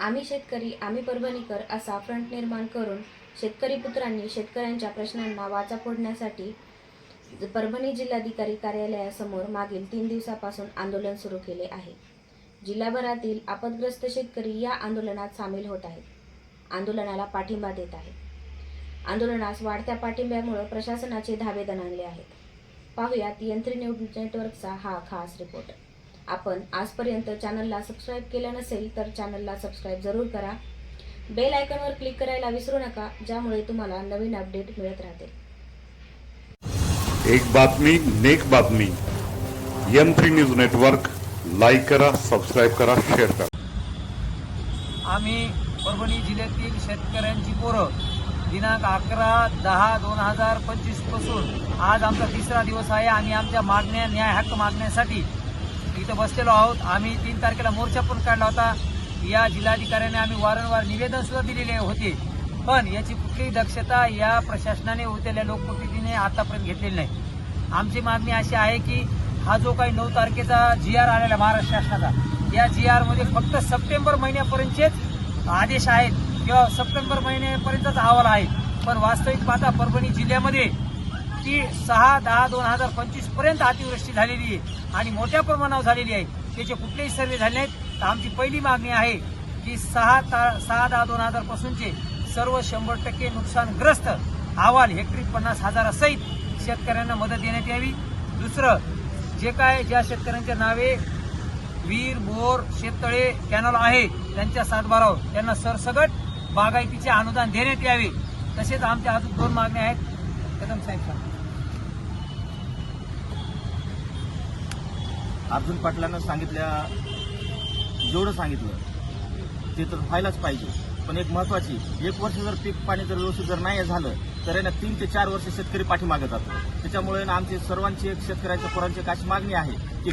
आम्ही शेतकरी आम्ही परभणीकर असा फ्रंट निर्माण करून शेतकरी पुत्रांनी शेतकऱ्यांच्या प्रश्नांना वाचा फोडण्यासाठी परभणी जिल्हाधिकारी कार्यालयासमोर मागील तीन दिवसापासून आंदोलन सुरू केले आहे. जिल्हाभरातील आपदग्रस्त शेतकरी या आंदोलनात सामील होत आहेत. आंदोलनाला पाठिंबा देत आहेत. आंदोलनास वाढत्या पाठिंब्यामुळे प्रशासनाचे धाबे दणाणले आहेत. पाहुयात यंत्री न्यूज नेटवर्कचा हा खास रिपोर्ट आपण आजपर्यंत चॅनलला सबस्क्राईब केलं नसेल तर चॅनलला सबस्क्राईब जरूर करा. बेल आयकॉनवर क्लिक करायला विसरू नका ज्यामुळे तुम्हाला नवीन अपडेट मिळत राहतील एक बातमी नेक बातमी. M three news network like करा सबस्क्राईब करा शेअर करा. आम्ही परभणी जिल्ह्यातील शेतकऱ्यांची पोरं दिनांक अकरा दहा दोन हजार पंचवीसपासून आज आमचा तिसरा दिवस आहे आणि आमच्या मागण्या न्याय हक्क मागण्यासाठी इथं बसलेलो आहोत. आम्ही तीन तारखेला मोर्चा पण काढला होता. या जिल्हाधिकाऱ्याने आम्ही वारंवार निवेदन सुद्धा दिलेले होते. पण याची कुठलीही दक्षता या प्रशासनाने उतरल्या लोकप्रतिनिधीने आतापर्यंत घेतलेली नाही. आमची मागणी अशी आहे की हा जो काही नऊ तारखेचा जी आर आलेला महाराष्ट्र शासनाचा या जी आरमध्ये फक्त सप्टेंबर महिन्यापर्यंतचेच आदेश आहेत किंवा सप्टेंबर महिन्यापर्यंतच अहवाल आहे पण वास्तविक पाहता परभणी जिल्ह्यामध्ये ती सहा दहा दोन हजार पंचवीसपर्यंत अतिवृष्टी झालेली आहे. आणि मोठ्या प्रमाणावर झालेली आहे. त्याचे कुठलेही सर्वे झाले नाहीत. तर आमची पहिली मागणी आहे की सहा ता- सहा दहा दोन हजार पासूनचे सर्व शंभर टक्के नुकसानग्रस्त अहवाल हेक्टरी पन्नास हजारासहित शेतकऱ्यांना मदत देण्यात यावी. दुसरं जे काय ज्या शेतकऱ्यांच्या नावे विहीर बोर शेततळे कॅनल आहे त्यांच्या सातबारावर त्यांना सरसगट बागायतीचे अनुदान देण्यात यावे. तसेच आमच्या अजून दोन मागण्या आहेत. कदम साहेब अर्जुन पाटलांना सांगितल्या जेवढं सांगितलं ते तर व्हायलाच पाहिजे. पण एक महत्वाची एक वर्ष जर पीक पाणी जर व्यवस्थित जर नाही झालं तर यांना तीन ते चार वर्ष शेतकरी पाठीमागे जातो त्याच्यामुळे ना आमची सर्वांची एक शेतकऱ्यांच्या पोरांची एक अशी मागणी आहे की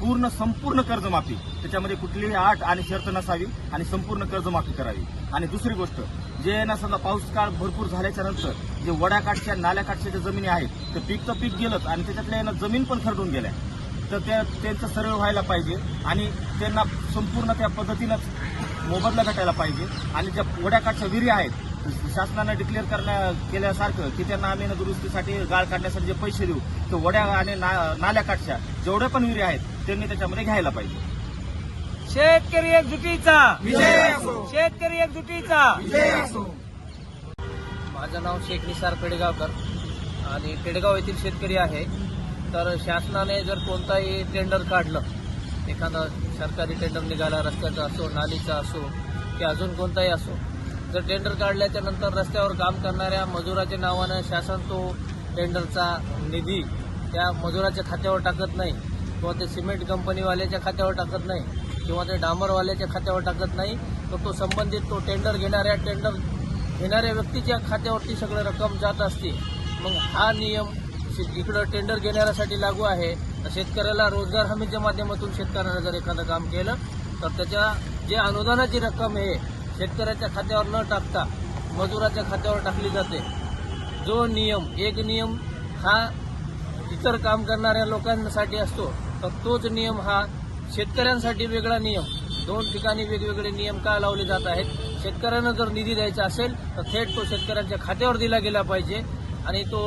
पूर्ण संपूर्ण कर्जमाफी त्याच्यामध्ये कुठलीही आठ आणि शर्त नसावी आणि संपूर्ण कर्जमाफी करावी. आणि दुसरी गोष्ट जे ना समजा पाऊस काळ भरपूर झाल्याच्यानंतर जे वड्याकाठच्या नाल्याकाठच्या ज्या जमिनी आहेत ते पीक तर पीक गेलंच आणि त्याच्यातल्या ना जमीन पण खरडून गेल्या. तर त्या त्यांचं सर्वे व्हायला पाहिजे आणि त्यांना संपूर्ण त्या पद्धतीनंच मोबदला भेटायला पाहिजे. आणि ज्या वड्याकाठच्या विहिरी आहेत शासनानं डिक्लेअर करण्या केल्यासारखं की त्यांना आम्ही दुरुस्तीसाठी गाळ काढण्यासाठी जे पैसे देऊ तर वड्या आणि ना- नाल्याकाठच्या जेवढ्या पण विहिरी आहेत त्यांनी त्याच्यामध्ये घ्यायला पाहिजे. शेतकरी एकजुटीचा. शेतकरी एकजुटीचा. माझं नाव शेख निसार पेडगावकर आणि पेडगाव येथील शेतकरी आहे. तर शासनाने जर कोणताही टेंडर काढलं एखादा सरकारी टेंडर निघाला रस्त्याचा असो नालीचा असो की अजून कोणताही असो जर टेंडर काढल्याच्या नंतर रस्त्यावर काम करणाऱ्या मजुराच्या नावानं शासन तो टेंडरचा निधी त्या मजुराच्या खात्यावर टाकत नाही किंवा ते सिमेंट कंपनीवाल्याच्या खात्यावर टाकत नाही. किंवा ते डांबरवाल्याच्या खात्यावर टाकत नाही तर तो संबंधित तो टेंडर घेणाऱ्या टेंडर घेणाऱ्या व्यक्तीच्या खात्यावरती सगळं रक्कम जात असते. मग हा नियम शे- इकडं टेंडर घेणाऱ्यासाठी लागू आहे. तर शेतकऱ्याला रोजगार हमीच्या माध्यमातून शेतकऱ्यानं जर एखादं काम केलं तर त्याच्या जे अनुदानाची रक्कम आहे शेतकऱ्याच्या खात्यावर न टाकता मजुराच्या खात्यावर टाकली जाते. जो नियम एक नियम हा इतर काम करणाऱ्या लोकांसाठी असतो तर तोच नियम हा शेतकऱ्यांसाठी वेगळा नियम. दोन ठिकाणी वेगवेगळे नियम का लावले जात आहेत? शेतकऱ्यांना जर निधी द्यायचा असेल तर थेट तो शेतकऱ्यांच्या खात्यावर दिला गेला पाहिजे आणि तो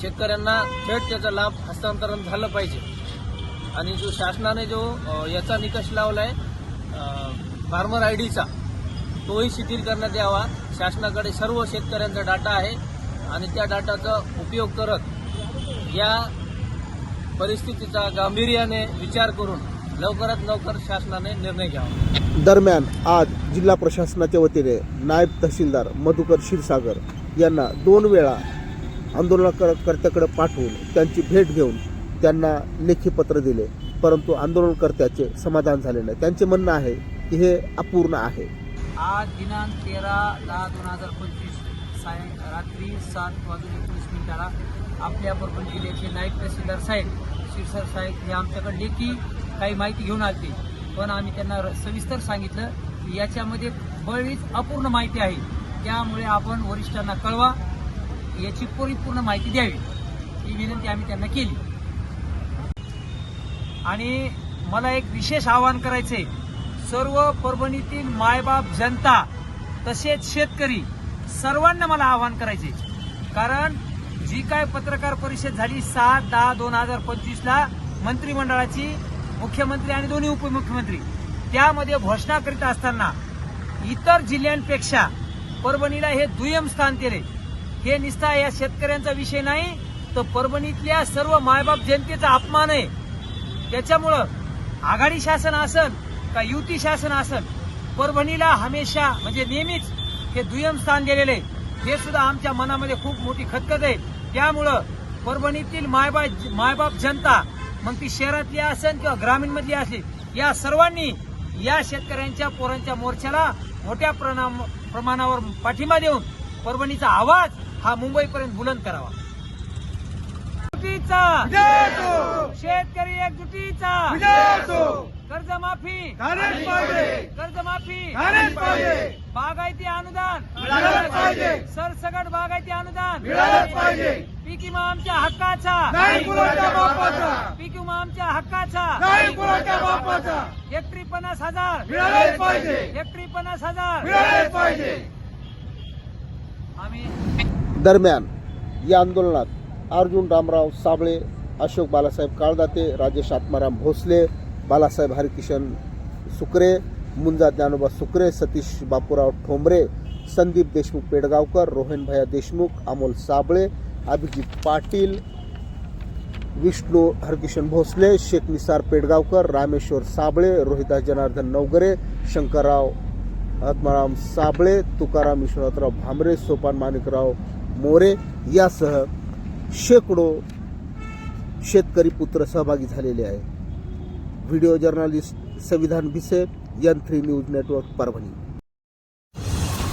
शेतकऱ्यांना थेट त्याचा लाभ हस्तांतरण झालं पाहिजे. आणि जो शासनाने जो याचा निकष लावलाय फार्मर आय डीचा तोही शिथिल करण्यात यावा. शासनाकडे सर्व शेतकऱ्यांचा डाटा आहे आणि त्या डाटाचा उपयोग करत या परिस्थितीचा गांभीर्याने विचार करून लवकरात लवकर शासनाने निर्णय घ्यावा. दरम्यान आज जिल्हा प्रशासनाच्या वतीने नायब तहसीलदार मधुकर क्षीरसागर यांना दोन वेळा आंदोलनकर्त्याकडे पाठवून त्यांची भेट घेऊन त्यांना लेखी पत्र दिले. परंतु आंदोलनकर्त्याचे समाधान झाले नाही. त्यांचे म्हणणं आहे की हे अपूर्ण आहे. आज दिनांक तेरा दहा दोन हजार पंचवीस साय रात्री सात वाजून एकोणीस मिनिटाला आपल्या परभणी जिल्ह्याचे नायब तहसीलदार साहेब शिरसर साहेब हे आमच्याकडे लेखी काही माहिती घेऊन आलते. पण आम्ही त्यांना र- सविस्तर सांगितलं की याच्यामध्ये बरीच अपूर्ण माहिती आहे. त्यामुळे आपण वरिष्ठांना कळवा याची परिपूर्ण माहिती द्यावी. ही विनंती आम्ही त्यांना केली. आणि मला एक विशेष आवाहन करायचंय. सर्व परभणीतील मायबाप जनता तसेच शेतकरी सर्वांना मला आवाहन करायचे कारण जी काय पत्रकार परिषद झाली सात दहा दोन हजार पंचवीसला मंत्रिमंडळाची मुख्यमंत्री आणि दोन्ही उपमुख्यमंत्री. त्यामध्ये घोषणा करीत असताना इतर जिल्ह्यांपेक्षा परभणीला हे दुय्यम स्थान दिले हे निस्ता या शेतकऱ्यांचा विषय नाही तर परभणीतल्या सर्व मायबाप जनतेचा अपमान आहे. त्याच्यामुळं आघाडी शासन असल का युती शासन असल परभणीला हमेशा म्हणजे नेहमीच हे दुय्यम स्थान दिलेले आहे. हे सुद्धा आमच्या मनामध्ये खूप मोठी खतखत आहे. त्यामुळं परभणीतील मायबाप मायबाप जनता मग ती शहरातली असेल किंवा ग्रामीण मधली असेल या सर्वांनी या शेतकऱ्यांच्या पोरांच्या मोर्चाला मोठ्या प्रमाणावर पाठिंबा देऊन परभणीचा आवाज हा मुंबईपर्यंत बुलंद करावा. शेतकरी एकजुटीचा! कर्जमाफी! कर्जमाफी! बागायती अनुदान! सरसगट बागायती अनुदान. पीक विमा आमच्या हक्काचा. पीक विमा आमच्या हक्काचा. हेक्टरी पन्नास हजार. हेक्टरी पन्नास हजार. आम्ही दरम्यान या आंदोलनात अर्जुन रामराव साबळे अशोक बालासाहेब काळदाते राजेश आत्माराम भोसले बालासाहेब हरिकिशन सुकरे मुंजा ज्ञानोबा सुकरे सतीश बापूराव ठोंबरे संदीप देशमुख पेडगावकर, रोहन भैया देशमुख, अमोल साबळे, अभिजित पाटील, विष्णू हरकिशन भोसले, शेख निसार पेडगावकर, रामेश्वर साबळे, रोहिता जनार्दन नवगरे, शंकरराव आत्माराम साबळे, तुकाराम विश्वनाथराव भामरे, सोपान माणिकराव मोरे यासह शेकडो शेतकरी पुत्र सहभागी झालेले आहे video journalist Samvidhan Bhise N three news network Parbhani.